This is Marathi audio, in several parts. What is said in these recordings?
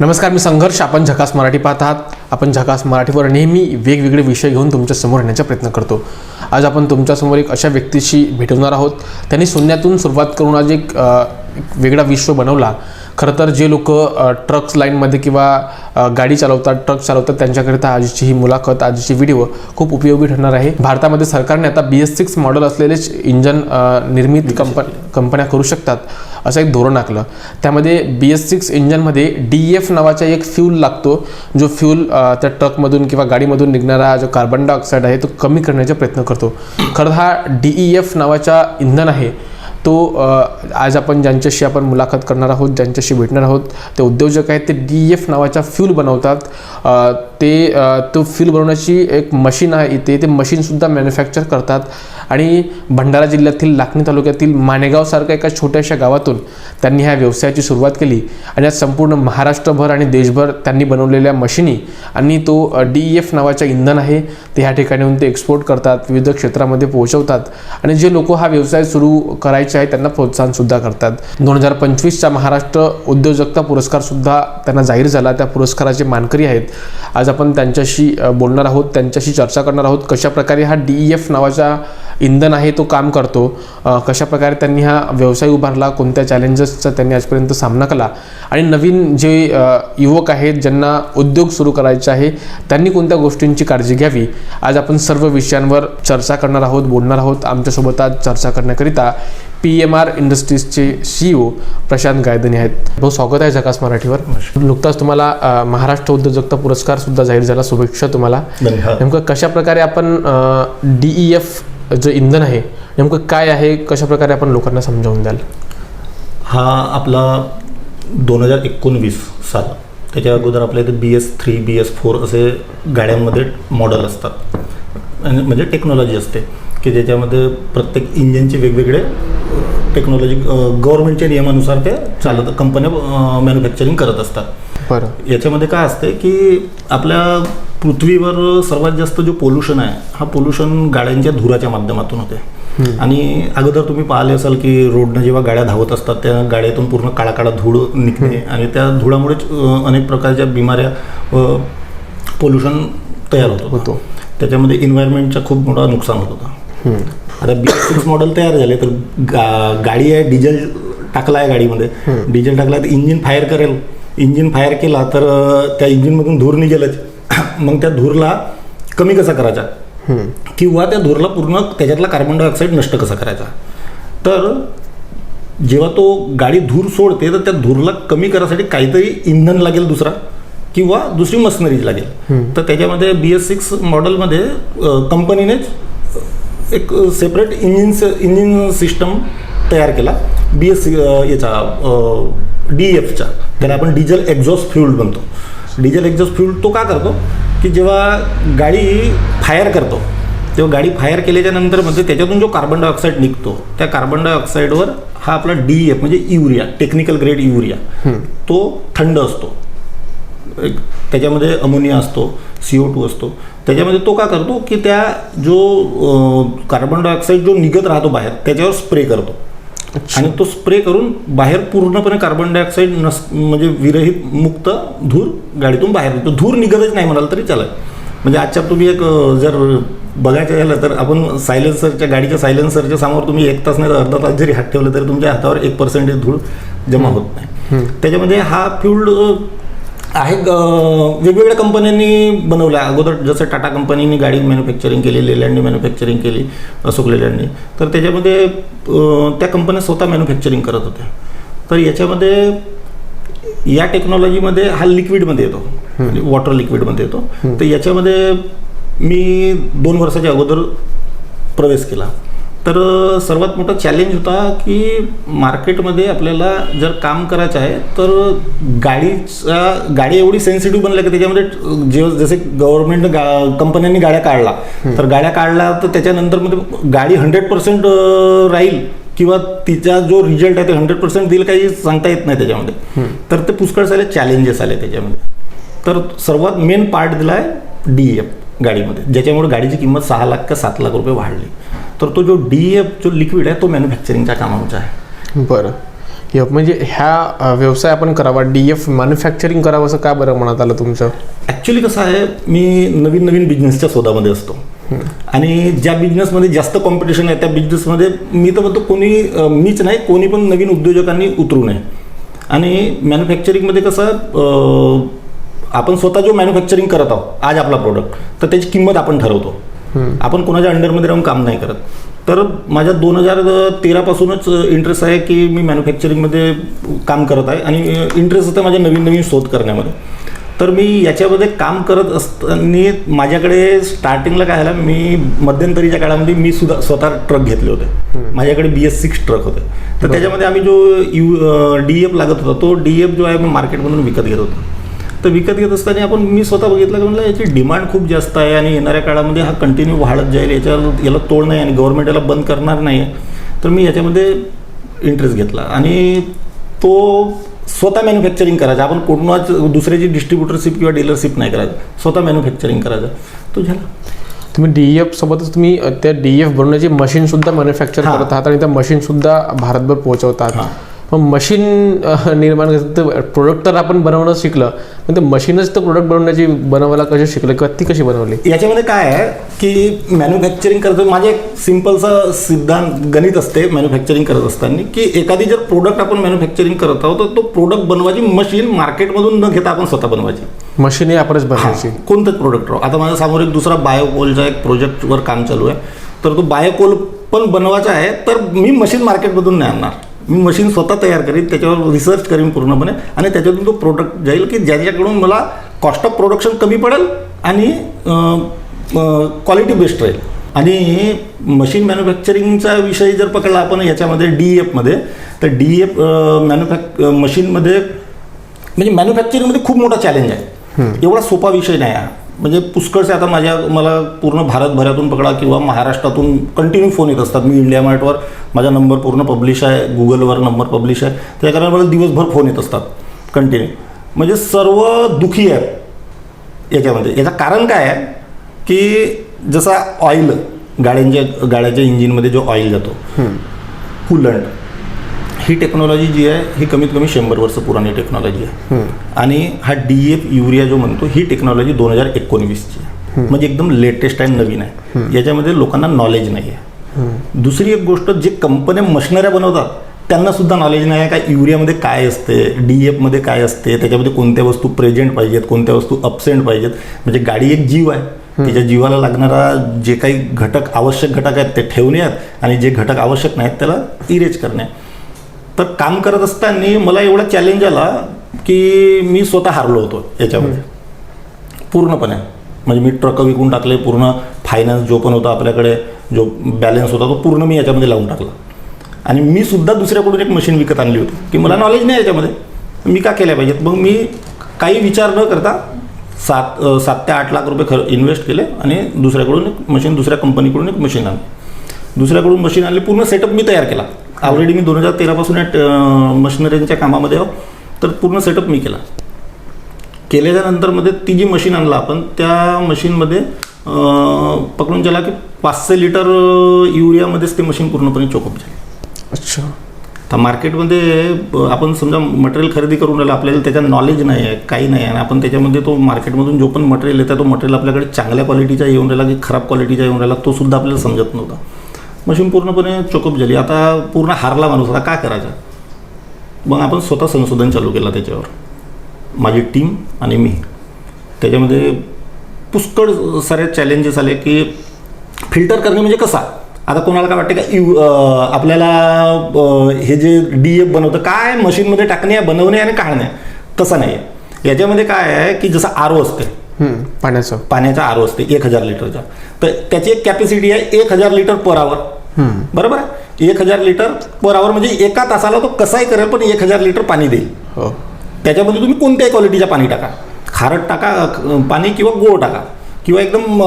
नमस्कार मी संघर्ष. आपण झकास मराठी पाहत आहात. आपण झकास मराठीवर नेहमी वेगवेगळे विषय घेऊन तुमच्यासमोर येण्याचा प्रयत्न करतो. आज आपण तुमच्यासमोर एक अशा व्यक्तीशी भेटवणार आहोत. त्यांनी शून्यातून सुरुवात करून आज एक वेगळा विश्व बनवला खरं तर जे लोक ट्रक्स लाईनमध्ये किंवा गाडी चालवतात ट्रक चालवतात त्यांच्याकरिता आजची ही मुलाखत आजची व्हिडिओ खूप उपयोगी ठरणार आहे. भारतामध्ये सरकारने आता बी एस सिक्स मॉडेल असलेलेच इंजन निर्मित कंपन कंपन्या करू शकतात. असं एक धोरण आखलं. त्यामध्ये बी एस सिक्स इंजनमध्ये डी एफ नावाचा एक फ्यूल लागतो जो फ्यूल त्या ट्रकमधून किंवा गाडीमधून निघणारा जो कार्बन डायऑक्साईड आहे तो कमी करण्याचा प्रयत्न करतो. खरं हा डी ई एफ नावाचा इंधन आहे. तो आज आपण ज्यांच्याशी आपण मुलाखत करणार आहोत ज्यांच्याशी भेटणार आहोत ते उद्योजक आहेत ते डी एफ नावाचा फ्यूल बनवतात. ते तो फ्यूल बनवण्याची एक मशीन आहे इथे. ते मशीनसुद्धा मॅन्युफॅक्चर करतात. आणि भंडारा जिल्ह्यातील लाखणी तालुक्यातील माणेगावसारख्या एका छोट्याशा गावातून त्यांनी ह्या व्यवसायाची सुरुवात केली. आणि आज संपूर्ण महाराष्ट्रभर आणि देशभर त्यांनी बनवलेल्या मशिनी आणि तो डी ई एफ नावाचं इंधन आहे. ते ह्या ठिकाणीहून ते एक्सपोर्ट करतात विविध क्षेत्रामध्ये पोहोचवतात. आणि जे लोक हा व्यवसाय सुरू करायचे आहे त्यांना प्रोत्साहनसुद्धा करतात. दोन हजार पंचवीसचा महाराष्ट्र उद्योजकता पुरस्कारसुद्धा त्यांना जाहीर झाला. त्या पुरस्काराचे मानकरी आहेत. आज आपण त्यांच्याशी बोलणार आहोत त्यांच्याशी चर्चा करणार आहोत कशाप्रकारे हा डी ई एफ नावाचा इंधन आहे तो काम करतो कशाप्रकारे त्यांनी हा व्यवसाय उभारला कोणत्या चॅलेंजेसचा त्यांनी आजपर्यंत सामना केला आणि नवीन जे युवक आहेत ज्यांना उद्योग सुरू करायचे आहे त्यांनी कोणत्या गोष्टींची काळजी घ्यावी? आज आपण सर्व विषयांवर चर्चा करणार आहोत बोलणार आहोत आमच्यासोबत आज चर्चा करण्याकरिता पी एम आर इंडस्ट्रीजचे सीईओ प्रशांत गायदनी आहेत. भाऊ स्वागत आहे झकास मराठीवर. नुकताच तुम्हाला महाराष्ट्र उद्योजकता पुरस्कार सुद्धा जाहीर झाला. शुभेच्छा तुम्हाला. नेमकं कशा प्रकारे आपण डी ई एफ जे इंधन आहे नेमकं काय आहे कशा प्रकारे आपण लोकांना समजावून द्याल? हा आपला दोन हजार एकोणवीस साल. त्याच्या अगोदर आपल्या इथे B S three B S four असे गाड्यांमध्ये मॉडेल असतात. म्हणजे टेक्नॉलॉजी असते. की ज्याच्यामध्ये प्रत्येक इंजिनचे वेगवेगळे टेक्नॉलॉजी गव्हर्नमेंटच्या नियमानुसार ते चालत कंपन्या मॅन्युफॅक्चरिंग करत असतात. बरं. याच्यामध्ये काय असते की आपल्या पृथ्वीवर सर्वात जास्त जो पोल्युशन आहे हा पोल्युशन गाड्यांच्या धुराच्या माध्यमातून होते. आणि अगोदर तुम्ही पाहिले असाल की रोडनं जेव्हा गाड्या धावत असतात त्या गाड्यातून पूर्ण काळा काळा धूळ निघते आणि त्या धुळामुळेच अनेक प्रकारच्या बिमाऱ्या पोल्युशन तयार होत होतं. त्याच्यामध्ये इन्व्हायरमेंटचा खूप मोठा नुकसान होत होतं. आता बी सिक्स मॉडेल तयार झाले तर गा गाडी आहे डिझेल टाकला आहे गाडीमध्ये. डिझेल टाकला तर इंजिन फायर करेल. इंजिन फायर केला तर त्या इंजिनमधून धूर निघेलच. मग त्या धूरला कमी कसा करायचा. किंवा त्या धूरला पूर्ण त्याच्यातला कार्बन डायऑक्साईड नष्ट कसा करायचा? तर जेव्हा तो गाडी धूर सोडते तर त्या धूरला कमी करायसाठी काहीतरी इंधन लागेल दुसरा किंवा दुसरी मशिनरीज लागेल. तर त्याच्यामध्ये बी एस सिक्स मॉडेलमध्ये कंपनीनेच एक सेपरेट इंजिन इंजिन सिस्टम तयार केला. बी एस याचा डी एफचा त्याला आपण डिझेल एक्झॉस्ट फ्यूल म्हणतो. डिझेल एक्झॉस्ट फ्यूल तो का करतो? की जेव्हा गाडी फायर करतो तेव्हा गाडी फायर केल्याच्यानंतर म्हणजे त्याच्यातून जो कार्बन डायऑक्साईड निघतो त्या कार्बन डायऑक्साईडवर हा आपला डी एफ म्हणजे युरिया टेक्निकल ग्रेड युरिया तो थंड असतो. एक त्याच्यामध्ये अमोनिया असतो सी ओ टू असतो. त्याच्यामध्ये तो का करतो की त्या जो कार्बन डायऑक्साईड जो निघत राहतो बाहेर त्याच्यावर स्प्रे करतो. आणि तो स्प्रे करून बाहेर पूर्णपणे कार्बन डायऑक्साईड नस म्हणजे विरहित मुक्त धूर गाडीतून बाहेर निघतो धूर निघतच नाही म्हणाल तरी चालेल. म्हणजे आजच्या तुम्ही एक जर बघायचं झालं तर आपण सायलेन्सरच्या गाडीच्या सायलेन्सरच्या समोर तुम्ही एक तास नाही तर अर्धा तास जरी हात ठेवलं तरी तुमच्या हातावर एक पर्सेंटेज धूळ जमा होत नाही. त्याच्यामध्ये हा फ्यूल्ड आहे वेगवेगळ्या कंपन्यांनी बनवला अगोदर जसं टाटा कंपनीने गाडी मॅन्युफॅक्चरिंग केली लेलँडनी मॅन्युफॅक्चरिंग केली अशोक लेलँडनी. तर त्याच्यामध्ये त्या कंपन्या स्वतः मॅन्युफॅक्चरिंग करत होत्या. तर याच्यामध्ये या टेक्नॉलॉजीमध्ये हा लिक्विडमध्ये येतो. म्हणजे वॉटर लिक्विडमध्ये येतो. तर याच्यामध्ये मी दोन वर्षाच्या अगोदर प्रवेश केला. तर सर्वात मोठा चॅलेंज होता की मार्केटमध्ये आपल्याला जर काम करायचं आहे तर गाडीचा गाडी एवढी सेन्सिटिव्ह बनल्या की त्याच्यामध्ये जे जसे गव्हर्नमेंट गा कंपन्यांनी गाड्या काढला तर गाड्या काढल्या तर त्याच्यानंतरमध्ये गाडी हंड्रेड पर्सेंट राहील किंवा तिचा जो रिझल्ट आहे ते हंड्रेड पर्सेंट देईल काही सांगता येत नाही त्याच्यामध्ये. तर ते पुष्कळ सारे चॅलेंजेस आले त्याच्यामध्ये. तर सर्वात मेन पार्ट दिला आहे डी एफ गाडीमध्ये ज्याच्यामुळे गाडीची किंमत सहा लाख का सात लाख रुपये वाढली. तर तो जो डी एफ जो लिक्विड आहे तो मॅन्युफॅक्चरिंगच्या कामाचा आहे. बरं. यप, म्हणजे ह्या व्यवसाय आपण करावा. डी एफ मॅन्युफॅक्चरिंग करावं असं का बरं मनात आलं तुमचं? ॲक्च्युली कसं आहे मी नवीन नवीन बिझनेसच्या शोधामध्ये असतो. आणि ज्या बिझनेसमध्ये जास्त कॉम्पिटिशन आहे त्या बिझनेसमध्ये मी तर म्हणतो कोणी मीच नाही कोणी पण नवीन उद्योजकांनी उतरू नये. आणि मॅन्युफॅक्चरिंगमध्ये कसं आपण स्वतः जो मॅन्युफॅक्चरिंग करत आहोत आज आपला प्रोडक्ट तर त्याची किंमत आपण ठरवतो. आपण कोणाच्या अंडरमध्ये राहून काम नाही करत. तर माझ्या दोन हजार तेरापासूनच इंटरेस्ट आहे की मी मॅन्युफॅक्चरिंगमध्ये काम करत आहे आणि इंटरेस्ट होतं माझ्या नवीन नवीन शोध करण्यामध्ये. तर मी याच्यामध्ये काम करत असताना माझ्याकडे स्टार्टिंगला काय झालं मी मध्यंतरीच्या काळामध्ये मी सुद्धा स्वतः ट्रक घेतले होते. माझ्याकडे बी एस सिक्स ट्रक होते. तर त्याच्यामध्ये आम्ही जो यू डी एफ लागत होता तो डी एफ जो आहे मी मार्केटमधून विकत घेत होतो. तर विकत घेत असताना आपण मी स्वतः बघितलं की म्हणलं याची डिमांड खूप जास्त आहे आणि येणाऱ्या काळामध्ये हा कंटिन्यू वाढत जाईल याच्या याला तोड नाही आणि गव्हर्नमेंट याला बंद करणार नाही तर मी याच्यामध्ये इंटरेस्ट घेतला आणि तो स्वतः मॅन्युफॅक्चरिंग करायचं. आपण कोणाच दुसऱ्याची डिस्ट्रीब्युटरशिप किंवा डीलरशिप नाही करायचं. स्वतः मॅन्युफॅक्चरिंग करायचं. तो झाला. तुम्ही डी एफ सोबतच तुम्ही त्या डी एफ बनवण्याची मशीन सुद्धा मॅन्युफॅक्चर. करत आहात आणि त्या मशीन सुद्धा भारतभर पोहोचवतात. मग मशीन निर्माण तर प्रोडक्ट तर आपण बनवणं शिकलं पण ते मशीनच तर प्रोडक्ट बनवण्याची बनवायला कशी शिकलं किंवा ती कशी बनवली? याच्यामध्ये काय आहे की मॅन्युफॅक्चरिंग करतो माझे एक सिम्पलचा सिद्धांत गणित असते मॅन्युफॅक्चरिंग करत असताना की एखादी जर प्रोडक्ट आपण मॅन्युफॅक्चरिंग करत आहोत तर तो प्रोडक्ट बनवायची मशीन मार्केटमधून न घेता आपण स्वतः बनवायची. मशीन आपणच बनवायची. कोणतंच प्रोडक्ट राहो. आता माझ्यासमोर एक दुसरा बायोकोलचा एक प्रोजेक्टवर काम चालू आहे. तर तो बायोकोल पण बनवायचा आहे तर मी मशीन मार्केटमधून नाही आणणार. मी मशीन स्वतः तयार करीन त्याच्यावर रिसर्च करीन पूर्णपणे. आणि त्याच्यातून तो प्रोडक्ट जाईल की ज्याच्याकडून मला कॉस्ट ऑफ प्रोडक्शन कमी पडेल आणि क्वालिटी बेस्ट राहील. आणि मशीन मॅन्युफॅक्चरिंगचा विषय जर पकडला आपण याच्यामध्ये डी एफमध्ये तर डी एफ मॅन्युफॅक् मशीनमध्ये म्हणजे मॅन्युफॅक्चरिंगमध्ये खूप मोठा चॅलेंज आहे. एवढा सोपा विषय नाही आहे म्हणजे पुष्कळसे आता माझ्या मला पूर्ण भारतभरातून पकडा किंवा महाराष्ट्रातून कंटिन्यू फोन येत असतात. मी इंडिया मार्टवर माझा नंबर पूर्ण पब्लिश आहे गुगलवर नंबर पब्लिश आहे. त्या कारण मला दिवसभर फोन येत असतात कंटिन्यू म्हणजे सर्व दुखी आहेत याच्यामध्ये. याचं कारण काय आहे की जसा ऑइल गाड्यांच्या गाड्याच्या इंजिनमध्ये जो ऑइल जातो कूलंट ही टेक्नॉलॉजी जी आहे ही कमीत कमी शंभर वर्ष पुराणी टेक्नॉलॉजी आहे. आणि हा डी एफ युरिया जो म्हणतो ही टेक्नॉलॉजी दोन हजार एकोणवीसची आहे. म्हणजे एकदम लेटेस्ट आहे नवीन आहे. याच्यामध्ये लोकांना नॉलेज नाही आहे. दुसरी एक गोष्ट जे कंपन्या मशिनऱ्या बनवतात त्यांना सुद्धा नॉलेज नाही आहे का युरियामध्ये काय असते डी एफमध्ये काय असते त्याच्यामध्ये कोणत्या वस्तू प्रेझेंट पाहिजेत कोणत्या वस्तू अबसेंट पाहिजेत. म्हणजे गाडी एक जीव आहे. त्याच्या जीवाला लागणारा जे काही घटक आवश्यक घटक आहेत ते ठेवणे आहेत. आणि जे घटक आवश्यक नाहीत त्याला इरेज करणे तर काम करत असताना मला एवढा चॅलेंज आला की मी स्वतः हारलो होतो याच्यामध्ये. पूर्णपणे. म्हणजे मी ट्रक विकून टाकले पूर्ण फायनान्स जो पण होता आपल्याकडे जो बॅलन्स होता तो पूर्ण मी याच्यामध्ये लावून टाकला. आणि मी सुद्धा दुसऱ्याकडून एक मशीन विकत आणली होती की मला नॉलेज नाही याच्यामध्ये. मी का केल्या पाहिजेत? मग मी काही विचार न करता सात सात ते आठ लाख रुपये खर इन्व्हेस्ट केले आणि दुसऱ्याकडून एक मशीन दुसऱ्या कंपनीकडून एक मशीन आणली. दुसऱ्याकडून मशीन आणली पूर्ण सेटअप मी तयार केला. ऑलरेडी मी दोन हजार तेरापासून या मशिनरीच्या कामामध्ये आहो तर पूर्ण सेटअप मी केला. केल्याच्या नंतरमध्ये ती जी मशीन आणला आपण त्या मशीनमध्ये पकडून चला की पाचशे लिटर युरियामध्येच ते मशीन पूर्णपणे चोकअप झाली. अच्छा. तर मार्केटमध्ये आपण समजा मटेरियल खरेदी करून राहिलं आपल्याला त्याच्या नॉलेज नाही आहे काही नाही आहे आणि आपण त्याच्यामध्ये तो मार्केटमधून जो पण मटेरियल येतं तो मटेरियल आपल्याकडे चांगल्या क्वालिटीचा येऊन राहिला की खराब क्वालिटीचा येऊन राहिला तो सुद्धा आपल्याला समजत नव्हता. मशीन पूर्णपणे चोकअप झाली. आता पूर्ण हारला माणूस. आता काय करायचं? मग आपण स्वतः संशोधन चालू केलं त्याच्यावर. माझी टीम आणि मी. त्याच्यामध्ये पुष्कळ सारे चॅलेंजेस आले की फिल्टर करणे म्हणजे कसा? आता कोणाला काय वाटतं का? यू आपल्याला हे जे डी एफ बनवतं काय मशीनमध्ये टाकणे बनवणे आणि काढणे तसं नाही आहे याच्यामध्ये काय आहे की जसं आर ओ असते पाण्याचं. पाण्याचा आर असते एक हजार लिटरचा. तर त्याची एक कॅपॅसिटी आहे एक हजार लिटर पर आवर बरोबर आहे? एक हजार लिटर पर आवर म्हणजे एका तासाला तो कसाही करेल पण एक हजार लिटर पाणी देईल. हो. त्याच्यामध्ये तुम्ही कोणत्याही क्वालिटीचं पाणी टाका. खारट टाका पाणी किंवा गोड टाका. किंवा एकदम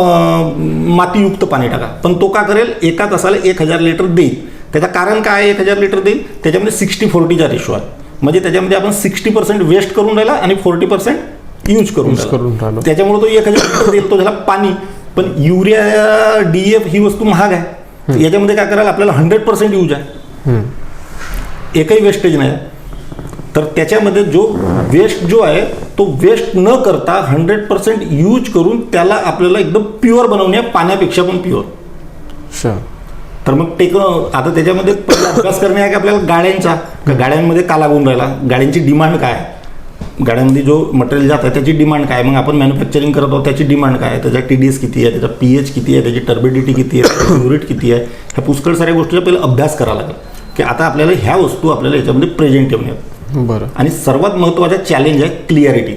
मातीयुक्त पाणी टाका. पण तो का करेल? एका तासाला एक हजार लिटर देईल. त्याचं कारण काय आहे एक हजार लिटर देईल? त्याच्यामध्ये सिक्स्टी फोर्टीचा रेशो आहे म्हणजे त्याच्यामध्ये आपण सिक्स्टी पर्सेंट वेस्ट करून राहिला आणि फोर्टी पर्सेंट यूज करून करून राहिला. त्याच्यामुळे तो एक हजार लिटर देईल तो झाला पाणी. पण युरिया डी एफ ही वस्तू महाग आहे. याच्यामध्ये काय करायला आपल्याला हंड्रेड पर्सेंट यूज आहे. एकही वेस्टेज नाही. तर त्याच्यामध्ये जो वेस्ट जो आहे तो वेस्ट न करता हंड्रेड पर्सेंट यूज करून त्याला आपल्याला एकदम प्युअर बनवणे आहे, पाण्यापेक्षा पण प्युअर. तर मग टेक आता त्याच्यामध्ये पहिला अभ्यास करणे आहे की आपल्याला गाड्यांचा? का गाड्यांमध्ये का लागून राहिला? गाड्यांची डिमांड काय? आहे? गाड्यांमध्ये जो मटेरियल जात आहे त्याची डिमांड काय? मग आपण मॅन्युफॅक्चरिंग करत आहोत त्याची डिमांड काय? आहे? त्याचा टी डी एस किती आहे? त्याचा पी एच किती आहे? त्याची टर्बिडिटी किती आहे? युरिट किती आहे? ह्या पुष्कळ साऱ्या गोष्टीचा पहिला अभ्यास करावा लागेल. की आता आपल्याला ह्या वस्तू आपल्याला याच्यामध्ये प्रेझेंट ठेवणे आहेत बरं. आणि सर्वात महत्त्वाचा चॅलेंज आहे क्लिअरिटी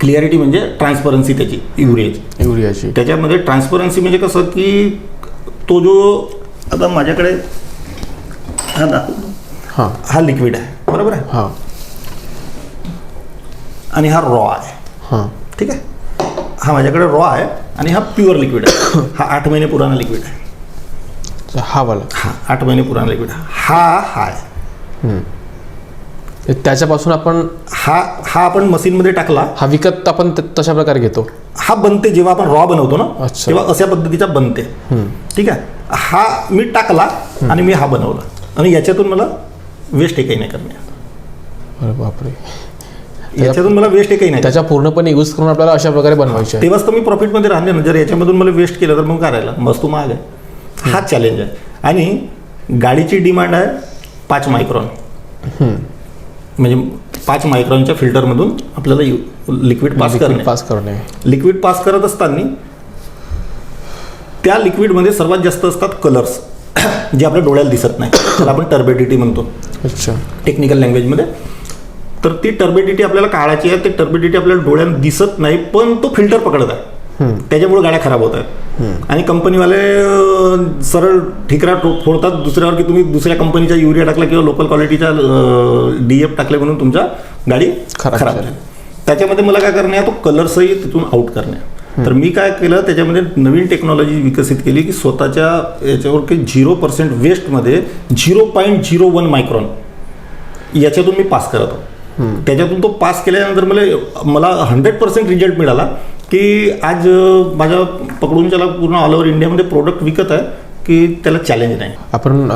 क्लिअरिटी म्हणजे ट्रान्सपरन्सी त्याची युरियाची युरियाची त्याच्यामध्ये ट्रान्सपरन्सी म्हणजे कसं की तो जो आता माझ्याकडे हा दाखवतो हां. हा लिक्विड आहे. बरोबर आहे? हां. आणि हा रॉ आहे. हां. ठीक आहे? हा माझ्याकडे रॉ आहे आणि हा प्युअर लिक्विड आहे. हा आठ महिने पुराणा लिक्विड आहे. हा वाला. हा आठ महिने पुराणा लिक्विड हा हा आहे. त्याच्यापासून आपण हा हा आपण मशीनमध्ये टाकला. हा विकत आपण तशा प्रकारे घेतो. हा बनते जेव्हा आपण रॉ बनवतो ना. तेव्हा अशा पद्धतीचा बनते. ठीक आहे? हा मी टाकला आणि मी हा बनवला. आणि याच्यातून मला वेस्ट एकही नाही करणे अरे बापरे. याच्यातून मला वेस्ट एकही नाही. त्याच्या पूर्णपणे यूज करून आपल्याला अशा प्रकारे बनवायचे तेव्हाच तर मी प्रॉफिटमध्ये राहणे ना जर याच्यामधून मला वेस्ट केलं तर मग काय राहिलं वस्तू महाग आहे हा चॅलेंज आहे. आणि गाडीची डिमांड आहे पाच मायक्रॉन म्हणजे पाच मायक्रॉनच्या फिल्टरमधून आपल्याला लिक्विड पास करणे. पास करणे. लिक्विड पास करत असताना त्या लिक्विडमध्ये सर्वात जास्त असतात कलर्स जे आपल्या डोळ्याला दिसत नाही. त्याला आपण टर्बिडिटी म्हणतो. अच्छा. टेक्निकल लँग्वेजमध्ये तर ती टर्बिडिटी आपल्याला काढायची आहे ते टर्बिडिटी आपल्याला डोळ्यात दिसत नाही पण तो फिल्टर पकडत आहे. त्याच्यामुळे गाड्या खराब होत आहेत. आणि कंपनीवाले सरळ ठिकरा फोडतात दुसऱ्यावर की तुम्ही दुसऱ्या कंपनीचा युरिया टाकला किंवा लोकल क्वालिटीचा डी एफ टाकले म्हणून तुमच्या गाडी खराब झाली. त्याच्यामध्ये मला काय करणे तो कलर्सही तिथून आउट करणे तर मी काय केलं त्याच्यामध्ये नवीन टेक्नॉलॉजी विकसित केली की स्वतःच्या याच्यावर की zero percent वेस्टमध्ये zero point zero one micron याच्यातून मी पास करत त्याच्यातून तो पास केल्यानंतर मला मला हंड्रेड पर्सेंट रिझल्ट मिळाला की आज माझ्या पकडून त्याला पूर्ण ऑल ओव्हर इंडियामध्ये प्रोडक्ट विकत आहे की त्याला चॅलेंज नाही. आपण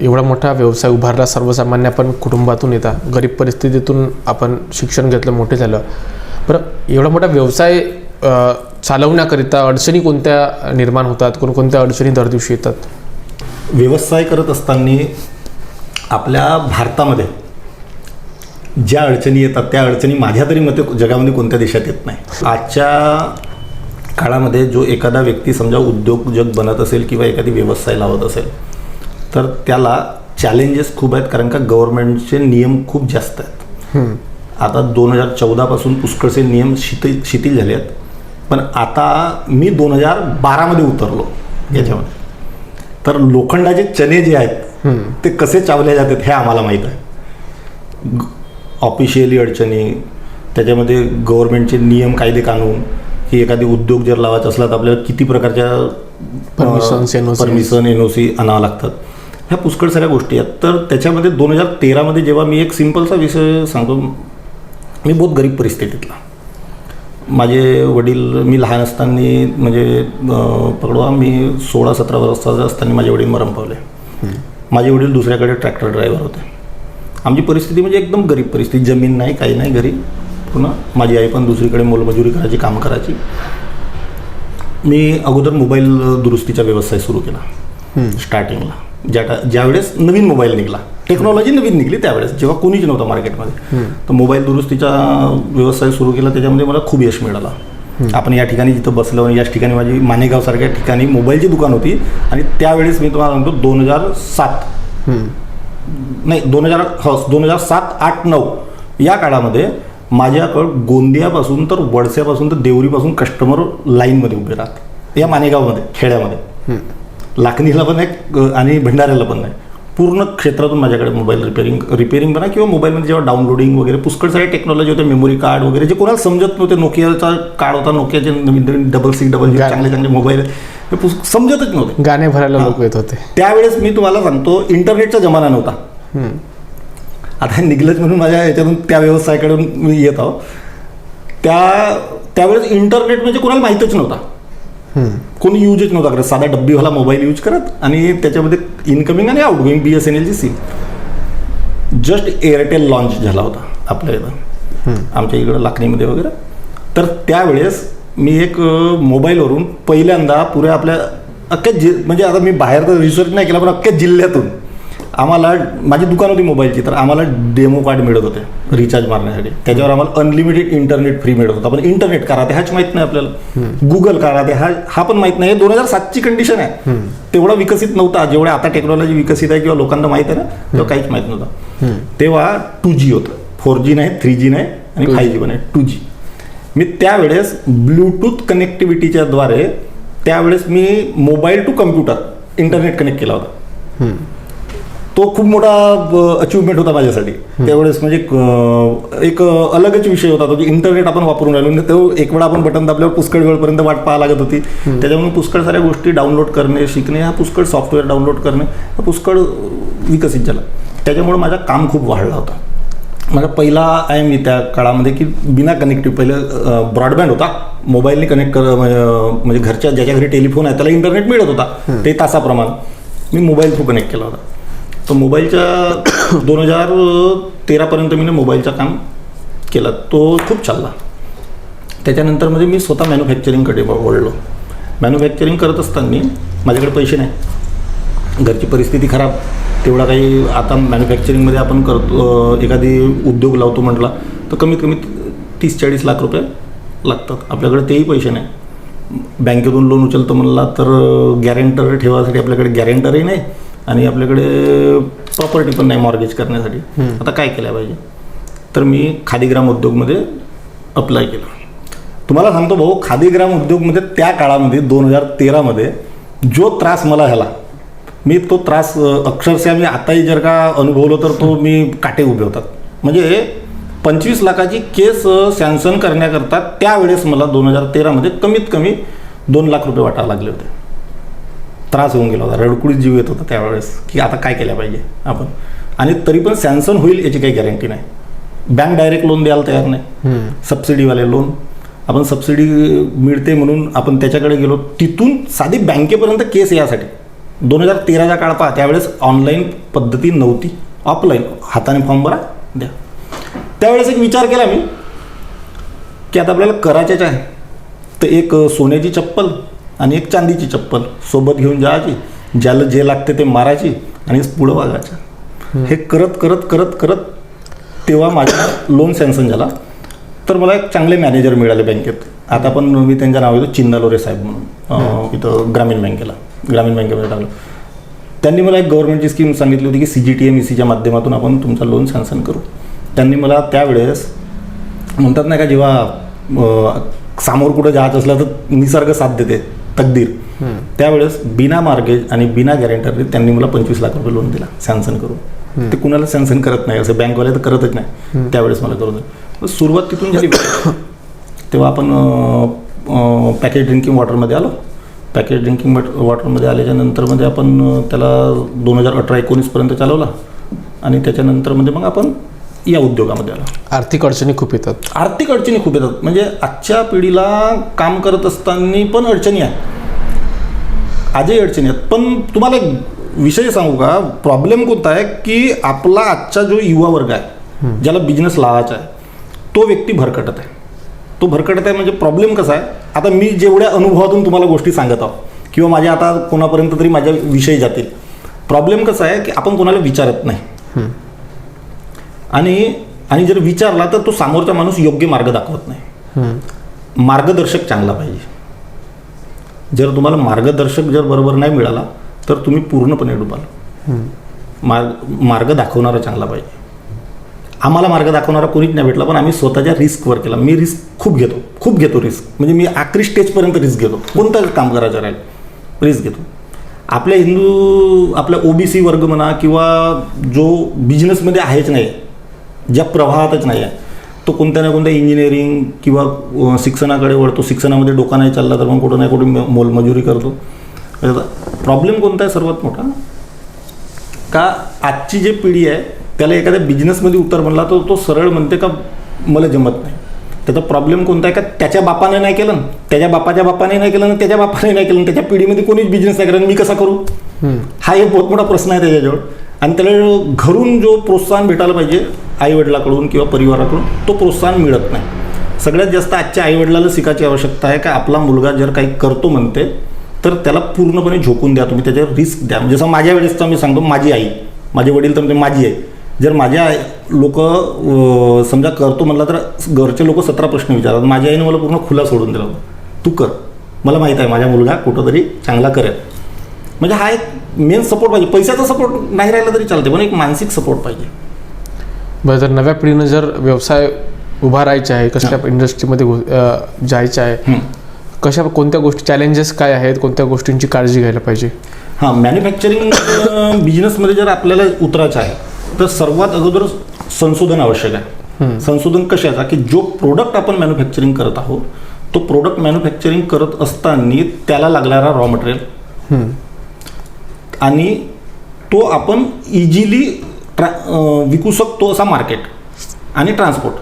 एवढा मोठा व्यवसाय उभारला सर्वसामान्य आपण कुटुंबातून येता गरीब परिस्थितीतून आपण शिक्षण घेतलं मोठे झालं. बरं एवढा मोठा व्यवसाय चालवण्याकरिता अडचणी कोणत्या निर्माण होतात? कोणकोणत्या अडचणी दर दिवशी येतात? व्यवसाय करत असताना आपल्या भारतामध्ये ज्या अडचणी येतात त्या अडचणी माझ्या तरी मते जगामध्ये कोणत्या देशात येत नाही. आजच्या काळामध्ये जो एखादा व्यक्ती समजा उद्योजक बनत असेल किंवा एखादी व्यवसाय लावत असेल तर त्याला चॅलेंजेस खूप आहेत कारण का गव्हर्नमेंटचे नियम खूप जास्त आहेत. आता दोन हजार चौदापासून पुष्कळचे नियम शिथिल शिथिल झाले आहेत पण आता मी दोन हजार बारामध्ये उतरलो याच्यामध्ये. तर लोखंडाचे चणे जे आहेत ते कसे चावले जातात हे आम्हाला माहीत आहे. ऑफिशियली अडचणी त्याच्यामध्ये गव्हर्नमेंटचे नियम कायदे कानून की एखादी उद्योग जर लावायचा असला तर आपल्याला किती प्रकारच्या. परमिशन एन ओ सी आणावं लागतात. ह्या पुष्कळ साऱ्या गोष्टी आहेत. तर त्याच्यामध्ये दोन हजार तेरामध्ये जेव्हा मी एक सिम्पलचा विषय सांगतो मी बहुत गरीब परिस्थितीतला. माझे वडील मी लहान असताना म्हणजे पकडवा मी सोळा सतरा वर्षाचा असताना माझे वडील मरण पावले. माझे वडील दुसऱ्याकडे ट्रॅक्टर ड्रायव्हर होते. आमची परिस्थिती म्हणजे एकदम गरीब परिस्थिती. जमीन नाही काही नाही घरी. पूर्ण माझी आई पण दुसरीकडे मोलमजुरी करायची काम करायची. मी अगोदर मोबाईल दुरुस्तीचा व्यवसाय सुरू केला. स्टार्टिंगला. ज्या ज्यावेळेस नवीन मोबाईल निघाला टेक्नॉलॉजी नवीन निघली त्यावेळेस जेव्हा कोणीच नव्हतं मार्केटमध्ये. तर मोबाईल दुरुस्तीचा व्यवसाय सुरू केला त्याच्यामध्ये मला खूप यश मिळालं. आपण या ठिकाणी जिथं बसलो आणि याच ठिकाणी माझी मानेगावसारख्या ठिकाणी मोबाईलची दुकान होती आणि त्यावेळेस मी तुम्हाला सांगतो दोन हजार सात. नाही दोन हजार हो दोन हजार सात आठ नऊ या काळामध्ये माझ्याकडं गोंदियापासून तर वडस्यापासून तर देवरीपासून कस्टमर लाईनमध्ये उभे राहतात. या मानेगावमध्ये खेड्यामध्ये. लाखणीला पण आहे आणि भंडाऱ्याला पण नाही. पूर्ण क्षेत्रातून माझ्याकडे मोबाईल रिपेअरिंग रिपेअरिंग म्हणा किंवा मोबाईलमध्ये जेव्हा डाउनलोडिंग वगैरे पुष्कळ सारे टेक्नॉलॉजी होते मेमोरी कार्ड वगैरे जे कोणाला समजत नव्हते नोकियाचा कार्ड होता नोकियाचे नवीन नवीन डबल सिक्स डबल चांगले चांगले मोबाईल हे पुस- समजतच नव्हते. गाणे भरायला लोक येत होते. त्यावेळेस मी तुम्हाला सांगतो इंटरनेटचा जमाना नव्हता. आता निघलंच म्हणून माझ्या याच्यातून त्या व्यवसायाकडून मी येत आहो. त्या त्यावेळेस इंटरनेट म्हणजे कोणाला माहीतच नव्हता. कोणी यूजच नव्हता करत. साधा डब्बीवाला मोबाईल यूज करत आणि त्याच्यामध्ये इनकमिंग आणि आउटगोईंग बी एस एन एलची सिम जस्ट एअरटेल लॉन्च झाला होता आपल्या इथं. आमच्या इकडं लाखणीमध्ये वगैरे. तर त्यावेळेस मी एक मोबाईलवरून पहिल्यांदा पुऱ्या आपल्या अख्ख्या जि म्हणजे आता मी बाहेर तर रिसर्च नाही केला पण अख्ख्या जिल्ह्यातून आम्हाला माझी दुकान होती मोबाईलची तर आम्हाला डेमो कार्ड मिळत होते रिचार्ज मारण्यासाठी. त्याच्यावर आम्हाला अनलिमिटेड इंटरनेट फ्री मिळत होतं. पण इंटरनेट का राहते हाच माहीत नाही आपल्याला. गुगल का राहते हा हा पण माहीत नाही. दोन हजार सातची कंडिशन आहे. तेवढा विकसित नव्हता. जेवढ्या आता टेक्नॉलॉजी विकसित आहे किंवा लोकांना माहीत आहे ना तेव्हा काहीच माहीत नव्हतं. तेव्हा टू जी होतं. फोर जी नाही थ्री जी नाही आणि 2G. फाय जी पण आहे. टू जी मी त्यावेळेस ब्लूटूथ कनेक्टिव्हिटीच्या द्वारे त्यावेळेस मी mobile to computer internet connect केला होता. तो खूप मोठा अचिव्हमेंट होता माझ्यासाठी. त्यावेळेस म्हणजे एक अलगच विषय होता तो की इंटरनेट आपण वापरून राहिलो. म्हणजे तो एक वेळा आपण बटन दाबल्यावर पुष्कळ वेळपर्यंत वाट पाहा लागत होती. त्याच्यामुळे पुष्कळ साऱ्या गोष्टी डाउनलोड करणे शिकणे हा पुष्कळ सॉफ्टवेअर डाउनलोड करणे हा पुष्कळ विकसित झाला. त्याच्यामुळे माझा काम खूप वाढला होता. माझा पहिला आहे मी त्या काळामध्ये की बिना कनेक्टिव्ह पहिले ब्रॉडबँड होता. मोबाईलने कनेक्ट कर म्हणजे घरच्या ज्याच्या घरी टेलिफोन आहे त्याला इंटरनेट मिळत होता. ते तासाप्रमाणे. मी मोबाईल थ्रू कनेक्ट केला होता. तर मोबाईलच्या दोन हजार तेरापर्यंत मी मोबाईलचं काम केला. तो खूप चालला. त्याच्यानंतर म्हणजे मी स्वतः मॅन्युफॅक्चरिंगकडे वळलो. मॅन्युफॅक्चरिंग करत असताना माझ्याकडे पैसे नाही. घरची परिस्थिती खराब. तेवढा काही आता मॅन्युफॅक्चरिंगमध्ये आपण करतो एखादी उद्योग लावतो म्हटला तर कमीत कमी तीस चाळीस लाख रुपये लागतात. आपल्याकडे तेही पैसे नाही. बँकेतून लोन उचलतो म्हणला तर गॅरेंटर ठेवायसाठी आपल्याकडे गॅरेंटरही नाही. आणि आपल्याकडे प्रॉपर्टी पण नाही मॉर्गेज करण्यासाठी. आता काय केलं पाहिजे? तर मी खादीग्राम उद्योगमध्ये अप्लाय केलं. तुम्हाला सांगतो भाऊ खादीग्राम उद्योगमध्ये त्या काळामध्ये दोन हजार तेरामध्ये जो त्रास मला झाला मी तो त्रास अक्षरशः मी आताही जर का अनुभवलो तर तो मी काटे उभे होतात. म्हणजे पंचवीस लाखाची केस सँक्शन करण्याकरता त्यावेळेस मला दोन हजार तेरामध्ये कमीत कमी दोन लाख रुपये वाटायला लागले होते. त्रास होऊन गेला होता. रडकुळीत जीव येत होता त्यावेळेस की आता काय केलं पाहिजे आपण. आणि तरी पण सँक्शन होईल याची काही गॅरंटी नाही. बँक डायरेक्ट लोन द्यायला तयार नाही. सबसिडीवाले लोन आपण सबसिडी मिळते म्हणून आपण त्याच्याकडे गेलो तिथून साधी बँकेपर्यंत केस यासाठी. दोन हजार तेराचा काळ पहा त्यावेळेस ऑनलाईन पद्धती नव्हती. ऑफलाईन हाताने फॉर्म भरा द्या. त्यावेळेस एक विचार केला मी की आता आपल्याला करायच्याच आहे. तर एक सोन्याची चप्पल आणि एक चांदीची चप्पल सोबत घेऊन जायची ज्याला जे लागते ते मारायची आणि पुढं वागायचं. हे करत करत करत करत तेव्हा माझा लोन सँक्शन झाला. तर मला एक चांगले मॅनेजर मिळाले बँकेत. आता पण मी त्यांचं नाव येतो चिन्नालोरे साहेब म्हणून. इथं ग्रामीण बँकेला ग्रामीण बँकेमध्ये टाकलं. त्यांनी मला एक गव्हर्नमेंटची स्कीम सांगितली होती की C G T M E सीच्या माध्यमातून आपण तुमचा लोन सँक्शन करू. त्यांनी मला त्यावेळेस म्हणतात नाही का जेव्हा समोर कुठं जायचं असलं तर निसर्ग साथ देते. तकदीर. त्यावेळेस बिना मार्गेज आणि बिना गॅरेंटरने त्यांनी मला पंचवीस लाख रुपये लोन दिला सँक्शन करून. ते कुणाला सँक्शन करत नाही असं बँकवाले तर करतच नाही. त्यावेळेस मला करून. सुरुवात तिथून झाली. तेव्हा आपण पॅकेज ड्रिंकिंग वॉटरमध्ये आलो. पॅकेज ड्रिंकिंग वॉटरमध्ये आल्याच्या नंतरमध्ये आपण त्याला दोन हजार अठरा एकोणीसपर्यंत चालवला. आणि त्याच्यानंतर म्हणजे मग आपण या उद्योगामध्ये आलो. आर्थिक अडचणी खूप येतात. आर्थिक अडचणी खूप येतात. म्हणजे आजच्या पिढीला काम करत असताना पण अडचणी आहेत. आजही अडचणी आहेत. पण तुम्हाला एक विषय सांगू का? प्रॉब्लेम कोणता आहे की आपला आजचा जो युवा वर्ग आहे ज्याला बिझनेस लावायचा आहे तो व्यक्ती भरकटत आहे. तो भरकटत आहे म्हणजे प्रॉब्लेम कसा आहे? आता मी जेवढ्या अनुभवातून तुम्हाला गोष्टी सांगत आहोत किंवा माझ्या आता कोणापर्यंत तरी माझ्या विषय जातील. प्रॉब्लेम कसा आहे की आपण कोणाला विचारत नाही. आणि आणि जर विचारला तर तो समोरचा माणूस योग्य मार्ग दाखवत नाही. मार्गदर्शक चांगला पाहिजे. जर तुम्हाला मार्गदर्शक जर बरोबर नाही मिळाला तर तुम्ही पूर्णपणे डुबाल. मार्ग मार्ग दाखवणारा चांगला पाहिजे. आम्हाला मार्ग दाखवणारा कोणीच नाही भेटला पण आम्ही स्वतःच्या रिस्कवर केला. मी रिस्क खूप घेतो खूप घेतो रिस्क म्हणजे मी आखरी स्टेजपर्यंत रिस्क घेतो. कोणतं काम करायचं राहील? रिस्क घेतो. आपल्या हिंदू आपल्या ओबीसी वर्ग म्हणा किंवा जो बिझनेसमध्ये आहेच नाही ज्या प्रवाहातच नाही आहे. तो कोणत्या ना कोणत्या इंजिनिअरिंग किंवा शिक्षणाकडे वळतो. शिक्षणामध्ये डोका नाही चालला तर मग कुठं नाही कुठे मोलमजुरी करतो. प्रॉब्लेम कोणता आहे सर्वात मोठा? का आजची जी पिढी आहे त्याला एखाद्या बिझनेसमध्ये उतर म्हणला तर तो सरळ म्हणते का मला जमत नाही. त्याचा प्रॉब्लेम कोणता आहे? का त्याच्या बापाने नाही केलं न, त्याच्या बापाच्या बापाने नाही केलं आणि त्याच्या बापाने नाही केलं न, त्याच्या पिढीमध्ये कोणीच बिझनेस नाही केलं न, मी कसा करू? हा एक बहुत मोठा प्रश्न आहे त्याच्याजवळ. आणि त्याला घरून जो प्रोत्साहन भेटायला पाहिजे आईवडिलाकडून किंवा परिवाराकडून तो प्रोत्साहन मिळत नाही. सगळ्यात जास्त आजच्या आईवडिलाला शिकायची आवश्यकता आहे का? आपला मुलगा जर काही करतो म्हणते तर त्याला पूर्णपणे झोकून द्या. तुम्ही त्याच्यावर रिस्क द्या. म्हणजे जसं माझ्या वेळेसचा मी सांगतो माझी आई माझे वडील तर म्हणजे माझी आई. जर माझ्या लोक समजा करतो म्हटलं तर घरचे लोक सतरा प्रश्न विचारतात. माझ्या आईने मला पूर्ण खुला सोडून दिला. तू कर. मला माहीत आहे माझा मुलगा कुठंतरी चांगला करेल. म्हणजे हा एक मेन सपोर्ट पाहिजे. पैशाचा सपोर्ट नाही राहिला तरी चालते पण एक मानसिक सपोर्ट पाहिजे. बरं तर नव्या पिढीनं जर व्यवसाय उभारायचा आहे कसल्या इंडस्ट्रीमध्ये जायचं आहे. कशा कोणत्या गोष्टी चॅलेंजेस काय आहेत कोणत्या गोष्टींची काळजी घ्यायला पाहिजे? हां मॅन्युफॅक्चरिंग बिझनेसमध्ये जर आपल्याला उतरायचं आहे तर सर्वात अगोदर संशोधन आवश्यक आहे. संशोधन कशाचा की जो प्रोडक्ट आपण मॅन्युफॅक्चरिंग करत आहोत तो प्रोडक्ट मॅन्युफॅक्चरिंग करत असताना त्याला लागणारा रॉ मटेरियल. आणि तो आपण इझिली ट्रा विकू शकतो असा मार्केट आणि ट्रान्सपोर्ट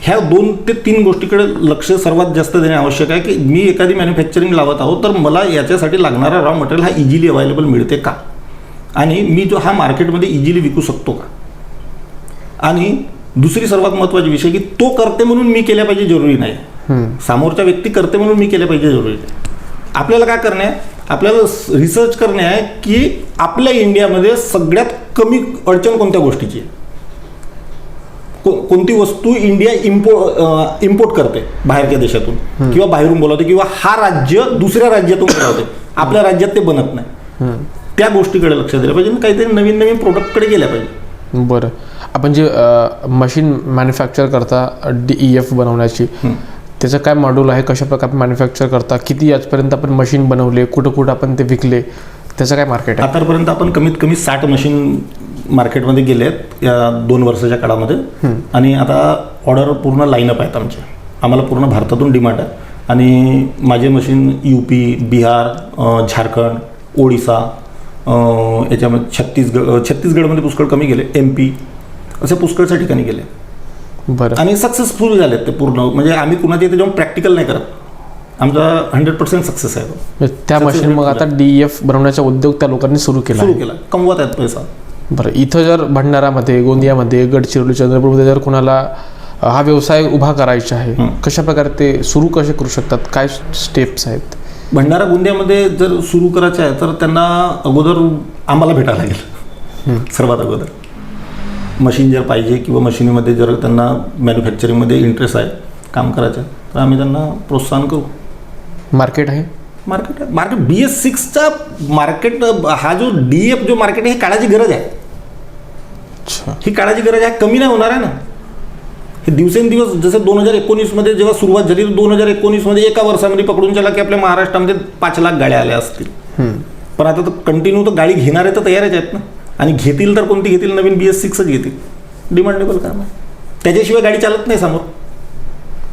ह्या दोन ते तीन गोष्टीकडे लक्ष सर्वात जास्त देणे आवश्यक आहे की मी एखादी मॅन्युफॅक्चरिंग लावत आहोत तर मला याच्यासाठी लागणारा रॉ मटेरियल हा इझिली अवेलेबल मिळते का? आणि मी जो हा मार्केटमध्ये इझिली विकू शकतो का? आणि दुसरी सर्वात महत्त्वाची विषय की तो करते म्हणून मी केल्या पाहिजे जरुरी नाही. हं. समोरचा व्यक्ती करते म्हणून मी केल्या पाहिजे जरुरी नाही. आपल्याला काय करणे आहे? आपल्याला रिसर्च करणे आहे की आपल्या इंडियामध्ये सगळ्यात कमी अडचण कोणत्या गोष्टीची आहे? को कोणती वस्तू इंडिया इम्पो इम्पोर्ट करते बाहेरच्या देशातून? किंवा बाहेरून बोलावते किंवा हा राज्य दुसऱ्या राज्यातून बोलावते. आपल्या राज्यात ते बनत नाही. त्या गोष्टीकडे लक्ष दिलं पाहिजे काहीतरी नवीन नवीन प्रोडक्टकडे गेल्या पाहिजे. बरं. आपण जे मशीन मॅन्युफॅक्चर करता डी ई एफ बनवण्याची त्याचं काय मॉड्यूल आहे? कशा प्रकारे मॅन्युफॅक्चर करता? किती आजपर्यंत आपण मशीन बनवले? कुठं कुठं आपण ते विकले? त्याचं काय मार्केट आहे? आतापर्यंत आपण कमीत कमी साठ मशीन मार्केटमध्ये गेले आहेत या दोन वर्षाच्या काळामध्ये. आणि आता ऑर्डर पूर्ण लाईनअप आहेत आमचे. आम्हाला पूर्ण भारतातून डिमांड आहे. आणि माझे machine U P Bihar Jharkhand Odisha याच्यामध्ये छत्तीसगड छत्तीसगडमध्ये पुष्कळ कमी गेले. एम पी असे पुष्कळच्या ठिकाणी गेले. बरं. आणि सक्सेसफुल झालेत ते पूर्ण. म्हणजे आम्ही कुणाच्या इथे जाऊन प्रॅक्टिकल नाही करत. आमचा हंड्रेड पर्सेंट सक्सेस आहे तो. म्हणजे त्या मशीन मग आता डी एफ बनवण्याचा उद्योग त्या लोकांनी सुरू केला सुरू केला. कमवत आहेत पैसा. बरं इथं जर भंडारामध्ये गोंदियामध्ये गडचिरोली चंद्रपूरमध्ये जर कोणाला हा व्यवसाय उभा करायचा आहे. कशा प्रकारे ते सुरू कसे करू शकतात? काय स्टेप्स आहेत? भंडारा गोंदियामध्ये जर सुरू करायचं आहे तर त्यांना अगोदर आम्हाला भेटायला लागेल. सर्वात अगोदर. मशीन जर पाहिजे किंवा मशिनीमध्ये जर त्यांना मॅन्युफॅक्चरिंगमध्ये इंटरेस्ट आहे काम करायचं आहे, तर आम्ही त्यांना प्रोत्साहन करू. मार्केट आहे? मार्केट मार्केट बी एस सिक्सचा मार्केट हा जो डी एफ जो मार्केट आहे ही काळाची गरज आहे. ही काळाची गरज आहे. कमी नाही होणार आहे ना? हे दिवसेंदिवस जसं दोन हजार एकोणीसमध्ये जेव्हा सुरुवात झाली दोन हजार एकोणीसमध्ये एका वर्षामध्ये पकडून चला की आपल्या महाराष्ट्रामध्ये पाच लाख गाड्या आल्या असतील. पण आता तर कंटिन्यू तर गाडी घेणारे तर तयारच आहेत ना? आणि घेतील तर कोणती घेतील? नवीन बी एस सिक्सच घेतील. डिमांडेबल काम आहे. त्याच्याशिवाय गाडी चालत नाही समोर.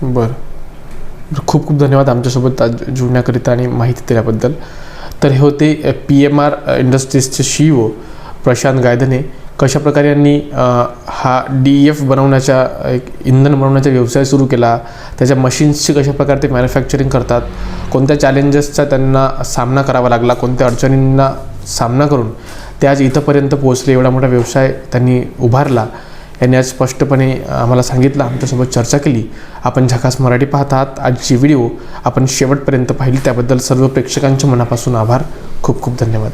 बरं, खूप खूप धन्यवाद आमच्यासोबत जुळण्याकरिता आणि माहिती दिल्याबद्दल. तर हे होते पी एम आर इंडस्ट्रीजचे सी ओ प्रशांत गायधने. कशा प्रकारे यांनी हा डी एफ बनवण्याचा एक इंधन बनवण्याचा व्यवसाय सुरू केला त्याच्या मशीन्सची कशाप्रकारे ते मॅन्युफॅक्चरिंग करतात कोणत्या चॅलेंजेसचा त्यांना सामना करावा लागला कोणत्या अडचणींना सामना करून ते आज इथंपर्यंत पोहोचले एवढा मोठा व्यवसाय त्यांनी उभारला. यांनी आज स्पष्टपणे आम्हाला सांगितलं आमच्यासोबत चर्चा केली. आपण झकास मराठी पाहतात. आजची व्हिडिओ आपण शेवटपर्यंत पाहिली. त्याबद्दल सर्व प्रेक्षकांच्या मनापासून आभार. खूप खूप धन्यवाद.